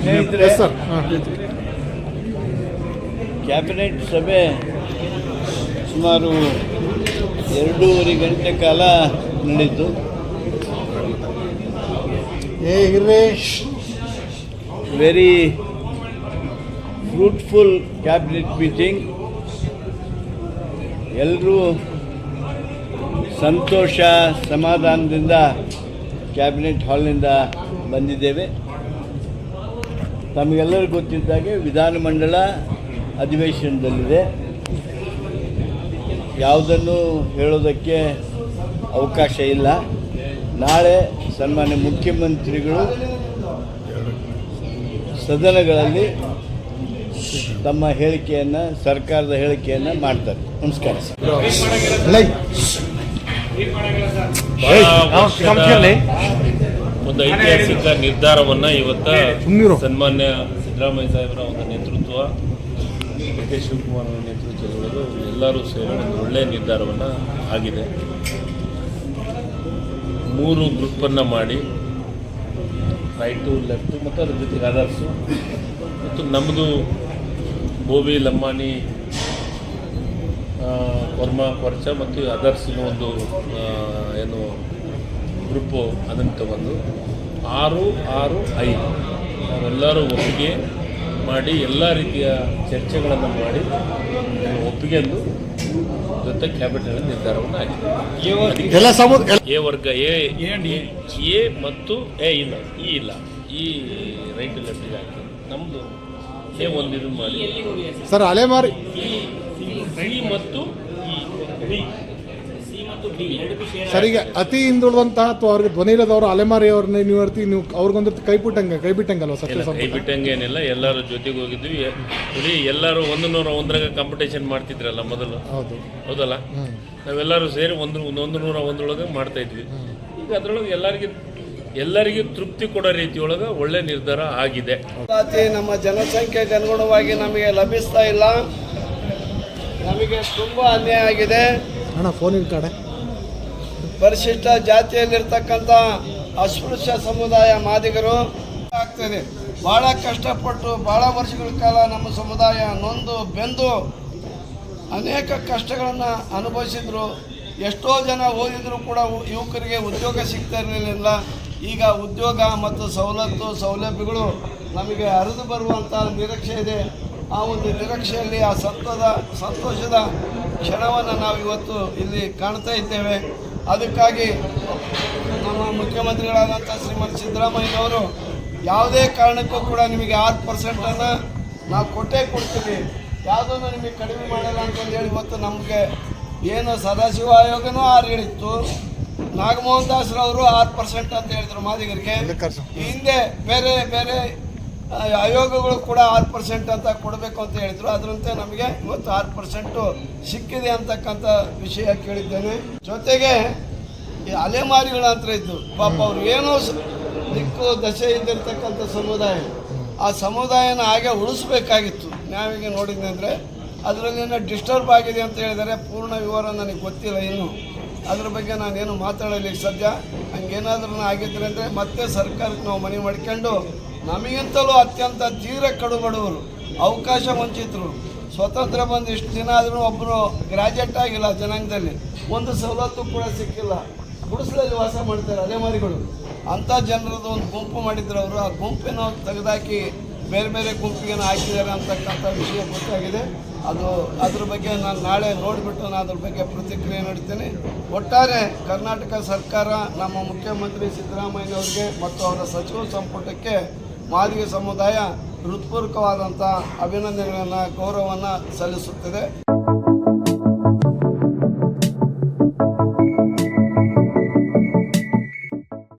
ಸ್ನೇಹಿತರೆ sir cabinet ಸಭೆ ಸುಮಾರು ಎರಡೂವರೆ ಗಂಟೆ ಕಾಲ ನಡೆಯಿತು. ವೆರಿ ಫ್ರೂಟ್ಫುಲ್ ಕ್ಯಾಬಿನೆಟ್ ಮೀಟಿಂಗ್ ಎಲ್ಲರೂ ಸಂತೋಷ ಸಮಾಧಾನದಿಂದ ಕ್ಯಾಬಿನೆಟ್ ಹಾಲ್ನಿಂದ ಬಂದಿದ್ದೇವೆ. ತಮಗೆಲ್ಲರಿಗೂ ಗೊತ್ತಿದ್ದಾಗೆ ವಿಧಾನಮಂಡಲ ಅಧಿವೇಶನದಲ್ಲಿದೆ. ಯಾವುದನ್ನು ಹೇಳೋದಕ್ಕೆ ಅವಕಾಶ ಇಲ್ಲ. ನಾಳೆ ಸನ್ಮಾನ್ಯ ಮುಖ್ಯಮಂತ್ರಿಗಳು ಸದನಗಳಲ್ಲಿ ತಮ್ಮ ಹೇಳಿಕೆಯನ್ನು ಸರ್ಕಾರದ ಹೇಳಿಕೆಯನ್ನು ಮಾಡ್ತಾರೆ. ನಮಸ್ಕಾರ ಸರ್. ಒಂದು ಐತಿಹಾಸಿಕ ನಿರ್ಧಾರವನ್ನ ಇವತ್ತ. ಸನ್ಮಾನ್ಯ ಸಿದ್ದರಾಮಯ್ಯ ಸಾಹೇಬರ ಒಂದು ನೇತೃತ್ವ ಡಿ ಕೆ ಶಿವಕುಮಾರ್ ಅವರ ನೇತೃತ್ವದಲ್ಲಿ ಎಲ್ಲರೂ ಸೇರಿ ಒಂದು ಒಳ್ಳೆಯ ನಿರ್ಧಾರವನ್ನು ಆಗಿದೆ ಮೂರು ಗ್ರೂಪನ್ನು ಮಾಡಿ ರೈಟು ಲೆಫ್ಟು ಮತ್ತು ಅದ್ರ ಜೊತೆಗೆ ಅದರ್ಸು ಮತ್ತು ನಮ್ಮದು ಬೋಬಿ ಲಂಬಾಣಿ ಕೊರ್ಮ ಕೊರ್ಚ ಮತ್ತು ಅದರ್ಸಿನ ಒಂದು ಏನು ಗ್ರೂಪು ಅದನ್ನು ತಗೊಂಡು ಆರು ಆರು ಐದು. ನಾವೆಲ್ಲರೂ ಒಪ್ಪಿಗೆ ಮಾಡಿ ಎಲ್ಲ ರೀತಿಯ ಚರ್ಚೆಗಳನ್ನು ಮಾಡಿ ಒಪ್ಪಿಗೆ ಒಪ್ಪಿಗೆಂದು ಜೊತೆ ಕ್ಯಾಬಿನೆಟ್ ನಿರ್ಧಾರವನ್ನು ಆಗಿದೆ ಎ ವರ್ಗ ಎ ಎ ಮತ್ತು ಎ ಇಲ್ಲ ಇ ಇಲ್ಲ. ಈ ರೈಟ್ ಲೆಫ್ಟಿಗೆ ಹಾಕಿ. ನಮ್ಮದು ಎ ಒಂದು ಇದು ಮಾಡಿ. ಸರ್ ಅಲೆಮಾರಿ ಮಾರಿ ಮತ್ತು ಈ ಸರ್ ಈಗ ಅತಿ ಹಿಂದುಳಿದಂತಹ ಅಥವಾ ಅವ್ರಿಗೆ ಧ್ವನಿ ಇಲ್ಲದವರು ಅಲೆಮಾರಿ ಅವ್ರನ್ನ ನೀವು ಹೇಳ್ತೀವಿ ನೀವು ಅವ್ರಿಗೊಂದು ಕೈ ಬಿಟ್ಟಂಗೆ ಕೈ ಬಿಟ್ಟಂಗಲ್ವ ಸರ್ ಕೈ ಬಿಟ್ಟಂಗೇನಿಲ್ಲ ಎಲ್ಲರೂ ಜೊತೆಗೆ ಹೋಗಿದ್ವಿ. ಇಡೀ ಎಲ್ಲರೂ ಒಂದು ನೂರ ಒಂದರಾಗ ಕಾಂಪಿಟೇಷನ್ ಮಾಡ್ತಿದ್ರಲ್ಲ ಮೊದಲು. ಹೌದು. ಹೌದಲ್ಲ? ನಾವೆಲ್ಲರೂ ಸೇರಿ ಒಂದು ಒಂದು ನೂರ ಒಂದರೊಳಗೆ ಮಾಡ್ತಾ ಇದ್ವಿ ಈಗ ಅದರೊಳಗೆ ಎಲ್ಲರಿಗೆ ಎಲ್ಲರಿಗೂ ತೃಪ್ತಿ ಕೊಡೋ ರೀತಿಯೊಳಗೆ ಒಳ್ಳೆ ನಿರ್ಧಾರ ಆಗಿದೆ. ನಮ್ಮ ಜನಸಂಖ್ಯೆ ಅನುಗುಣವಾಗಿ ನಮಗೆ ಲಭಿಸ್ತಾ ಇಲ್ಲ. ನಮಗೆ ತುಂಬ ಅನ್ಯಾಯ ಆಗಿದೆ. ಅಣ್ಣ ಫೋನಿನ ಕಡೆ. ಪರಿಶಿಷ್ಟ ಜಾತಿಯಲ್ಲಿರ್ತಕ್ಕಂಥ ಅಸ್ಪೃಶ್ಯ ಸಮುದಾಯ ಮಾದಿಗರು ಆಗ್ತದೆ ಭಾಳ ಕಷ್ಟಪಟ್ಟು ಭಾಳ ವರ್ಷಗಳ ಕಾಲ ನಮ್ಮ ಸಮುದಾಯ ನೊಂದು ಬೆಂದು ಅನೇಕ ಕಷ್ಟಗಳನ್ನು ಅನುಭವಿಸಿದ್ರು. ಎಷ್ಟೋ ಜನ ಓದಿದರೂ ಕೂಡ ಯುವಕರಿಗೆ ಉದ್ಯೋಗ ಸಿಗ್ತಾ ಇರಲಿಲ್ಲ. ಈಗ ಉದ್ಯೋಗ ಮತ್ತು ಸವಲತ್ತು, ಸೌಲಭ್ಯಗಳು ನಮಗೆ ಹರಿದು ಬರುವಂಥ ನಿರೀಕ್ಷೆ ಇದೆ. ಆ ಒಂದು ನಿರೀಕ್ಷೆಯಲ್ಲಿ ಆ ಸತ್ವದ ಸಂತೋಷದ ಕ್ಷಣವನ್ನು ನಾವು ಇವತ್ತು ಇಲ್ಲಿ ಕಾಣ್ತಾ ಇದ್ದೇವೆ. ಅದಕ್ಕಾಗಿ ನಮ್ಮ ಮುಖ್ಯಮಂತ್ರಿಗಳಾದಂಥ ಶ್ರೀಮಂತ ಸಿದ್ದರಾಮಯ್ಯನವರು ಯಾವುದೇ ಕಾರಣಕ್ಕೂ ಕೂಡ ನಿಮಗೆ ಆರು ಪರ್ಸೆಂಟನ್ನು ನಾವು ಕೊಟ್ಟೇ ಕೊಡ್ತೀವಿ. ಯಾವುದನ್ನು ನಿಮಗೆ ಕಡಿಮೆ ಮಾಡಲ್ಲ ಅಂತಂದು ಹೇಳಿ ಇವತ್ತು ನಮಗೆ ಏನು ಸದಾಶಿವ ಆಯೋಗನೂ ಆರು ಹೇಳಿತ್ತು. ನಾಗಮೋಹನ್ ದಾಸ್ರವರು ಆರು ಪರ್ಸೆಂಟ್ ಅಂತ ಹೇಳಿದ್ರು ಮಾದಿಗರಿಗೆ. ಹಿಂದೆ ಬೇರೆ ಬೇರೆ ಆಯೋಗಗಳು ಕೂಡ ಆರು ಪರ್ಸೆಂಟ್ ಅಂತ ಕೊಡಬೇಕು ಅಂತ ಹೇಳಿದರು. ಅದರಂತೆ ನಮಗೆ ಇವತ್ತು ಆರು ಪರ್ಸೆಂಟು ಸಿಕ್ಕಿದೆ ಅಂತಕ್ಕಂಥ ವಿಷಯ ಕೇಳಿದ್ದೇನೆ. ಜೊತೆಗೆ ಈ ಅಲೆಮಾರಿಗಳ ಅಂತ ಇದ್ದು, ಪಾಪ ಅವ್ರು ಏನೋ ದಿಕ್ಕು ದಶೆ ಇದ್ದಿರ್ತಕ್ಕಂಥ ಸಮುದಾಯ. ಆ ಸಮುದಾಯನ ಹಾಗೆ ಉಳಿಸ್ಬೇಕಾಗಿತ್ತು. ನಾವೀಗ ನೋಡಿದ್ದೆ ಅಂದರೆ ಅದರಲ್ಲೇನೋ ಡಿಸ್ಟರ್ಬ್ ಆಗಿದೆ ಅಂತ ಹೇಳಿದರೆ ಪೂರ್ಣ ವಿವರ ನನಗೆ ಗೊತ್ತಿಲ್ಲ ಇನ್ನು. ಅದ್ರ ಬಗ್ಗೆ ನಾನೇನು ಮಾತಾಡಲಿಕ್ಕೆ ಸದ್ಯ ಹಂಗೇನಾದ್ರೂ ಆಗಿದ್ರೆ ಅಂದರೆ ಮತ್ತೆ ಸರ್ಕಾರಕ್ಕೆ ನಾವು ಮನವಿ ಮಾಡ್ಕೊಂಡು ನಮಗಿಂತಲೂ ಅತ್ಯಂತ ತೀವ್ರ ಕಡುಬಡವರು, ಅವಕಾಶ ವಂಚಿತರು. ಸ್ವತಂತ್ರ ಬಂದು ಇಷ್ಟು ದಿನ ಆದರೂ ಒಬ್ಬರು ಗ್ರಾಜುಯೇಟ್ ಆಗಿಲ್ಲ ಜನಾಂಗದಲ್ಲಿ, ಒಂದು ಸವಲತ್ತು ಕೂಡ ಸಿಕ್ಕಿಲ್ಲ. ಗುಡಿಸಲಲ್ಲಿ ವಾಸ ಮಾಡ್ತಾರೆ ಅಲೆಮಾರಿಗಳು ಅಂಥ ಜನರದ್ದು ಒಂದು ಗುಂಪು ಮಾಡಿದ್ರು ಅವರು. ಆ ಗುಂಪಿನ ತೆಗೆದಾಕಿ ಬೇರೆ ಬೇರೆ ಗುಂಪಿಗೆ ಹಾಕಿದ್ದಾರೆ ಅಂತಕ್ಕಂಥ ವಿಷಯ ಗೊತ್ತಾಗಿದೆ. ಅದು ಅದ್ರ ಬಗ್ಗೆ ನಾನು ನಾಳೆ ನೋಡಿಬಿಟ್ಟು ನಾನು ಅದ್ರ ಬಗ್ಗೆ ಪ್ರತಿಕ್ರಿಯೆ ನೀಡ್ತೇನೆ. ಒಟ್ಟಾರೆ ಕರ್ನಾಟಕ ಸರ್ಕಾರ ನಮ್ಮ ಮುಖ್ಯಮಂತ್ರಿ ಸಿದ್ದರಾಮಯ್ಯನವ್ರಿಗೆ ಮತ್ತು ಅವರ ಸಚಿವ ಸಂಪುಟಕ್ಕೆ ಮಾದಿಗ ಸಮುದಾಯ ಹೃತ್ಪೂರ್ವಕವಾದಂಥ ಅಭಿನಂದನೆಗಳನ್ನು ಗೌರವವನ್ನು ಸಲ್ಲಿಸುತ್ತದೆ.